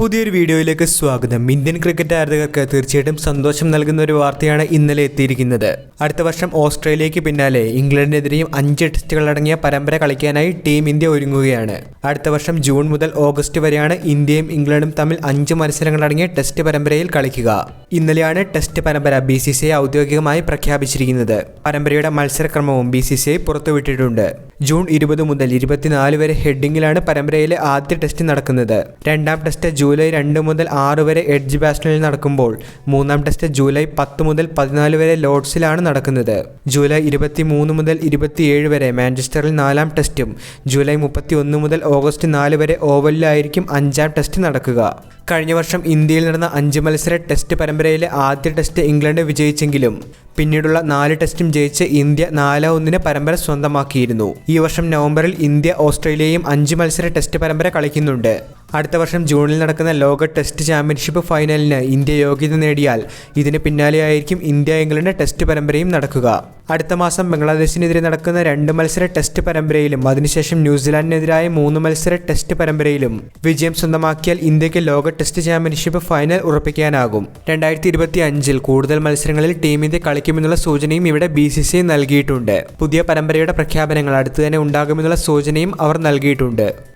പുതിയൊരു വീഡിയോയിലേക്ക് സ്വാഗതം. ഇന്ത്യൻ ക്രിക്കറ്റ് ആരാധകർക്ക് തീർച്ചയായിട്ടും സന്തോഷം നൽകുന്ന ഒരു വാർത്തയാണ് ഇന്നലെ എത്തിയിരിക്കുന്നത്. അടുത്ത വർഷം ഓസ്ട്രേലിയയ്ക്ക് പിന്നാലെ ഇംഗ്ലണ്ടിനെതിരെയും അഞ്ച് ടെസ്റ്റുകളടങ്ങിയ പരമ്പര കളിക്കാനായി ടീം ഇന്ത്യ ഒരുങ്ങുകയാണ്. അടുത്ത വർഷം ജൂൺ മുതൽ ഓഗസ്റ്റ് വരെയാണ് ഇന്ത്യയും ഇംഗ്ലണ്ടും തമ്മിൽ അഞ്ച് മത്സരങ്ങളടങ്ങിയ ടെസ്റ്റ് പരമ്പരയിൽ കളിക്കുക. ഇന്നലെയാണ് ടെസ്റ്റ് പരമ്പര ബി ഔദ്യോഗികമായി പ്രഖ്യാപിച്ചിരിക്കുന്നത്. പരമ്പരയുടെ മത്സരക്രമവും ബി പുറത്തുവിട്ടിട്ടുണ്ട്. ജൂൺ ഇരുപത് മുതൽ ഇരുപത്തിനാല് വരെ ഹെഡിങ്ങിലാണ് പരമ്പരയിലെ ആദ്യ ടെസ്റ്റ് നടക്കുന്നത്. രണ്ടാം ടെസ്റ്റ് ജൂലൈ രണ്ട് മുതൽ ആറ് വരെ എഡ്ജ് ബാസ്റ്റണിൽ നടക്കുമ്പോൾ മൂന്നാം ടെസ്റ്റ് ജൂലൈ പത്ത് മുതൽ പതിനാല് വരെ ലോഡ്സിലാണ് നടക്കുന്നത്. ജൂലൈ ഇരുപത്തി മൂന്ന് മുതൽ ഇരുപത്തിയേഴ് വരെ മാഞ്ചസ്റ്ററിൽ നാലാം ടെസ്റ്റും ജൂലൈ മുപ്പത്തി ഒന്ന് മുതൽ ഓഗസ്റ്റ് നാല് വരെ ഓവലിലായിരിക്കും അഞ്ചാം ടെസ്റ്റ് നടക്കുക. കഴിഞ്ഞ വർഷം ഇന്ത്യയിൽ നടന്ന അഞ്ച് മത്സര ടെസ്റ്റ് പരമ്പരയിലെ ആദ്യ ടെസ്റ്റ് ഇംഗ്ലണ്ട് വിജയിച്ചെങ്കിലും പിന്നീടുള്ള നാല് ടെസ്റ്റും ജയിച്ച് ഇന്ത്യ നാല് ഒന്നിന് പരമ്പര സ്വന്തമാക്കിയിരുന്നു. ഈ വർഷം നവംബറിൽ ഇന്ത്യ ഓസ്ട്രേലിയയും അഞ്ച് മത്സര ടെസ്റ്റ് പരമ്പര കളിക്കുന്നുണ്ട്. അടുത്ത വർഷം ജൂണിൽ നടക്കുന്ന ലോക ടെസ്റ്റ് ചാമ്പ്യൻഷിപ്പ് ഫൈനലിന് ഇന്ത്യ യോഗ്യത നേടിയാൽ ഇതിന് പിന്നാലെയായിരിക്കും ഇന്ത്യ ഇംഗ്ലണ്ട് ടെസ്റ്റ് പരമ്പരയും നടക്കുക. അടുത്ത മാസം ബംഗ്ലാദേശിനെതിരെ നടക്കുന്ന രണ്ട് മത്സര ടെസ്റ്റ് പരമ്പരയിലും അതിനുശേഷം ന്യൂസിലാൻഡിനെതിരായ മൂന്ന് മത്സര ടെസ്റ്റ് പരമ്പരയിലും വിജയം സ്വന്തമാക്കിയാൽ ഇന്ത്യയ്ക്ക് ലോക ടെസ്റ്റ് ചാമ്പ്യൻഷിപ്പ് ഫൈനൽ ഉറപ്പിക്കാനാകും. രണ്ടായിരത്തി ഇരുപത്തി അഞ്ചിൽ കൂടുതൽ മത്സരങ്ങളിൽ ടീം ഇന്ത്യ കളിക്കുമെന്നുള്ള സൂചനയും ഇവിടെ ബി സി സി നൽകിയിട്ടുണ്ട്. പുതിയ പരമ്പരയുടെ പ്രഖ്യാപനങ്ങൾ അടുത്തു തന്നെ ഉണ്ടാകുമെന്നുള്ള സൂചനയും അവർ നൽകിയിട്ടുണ്ട്.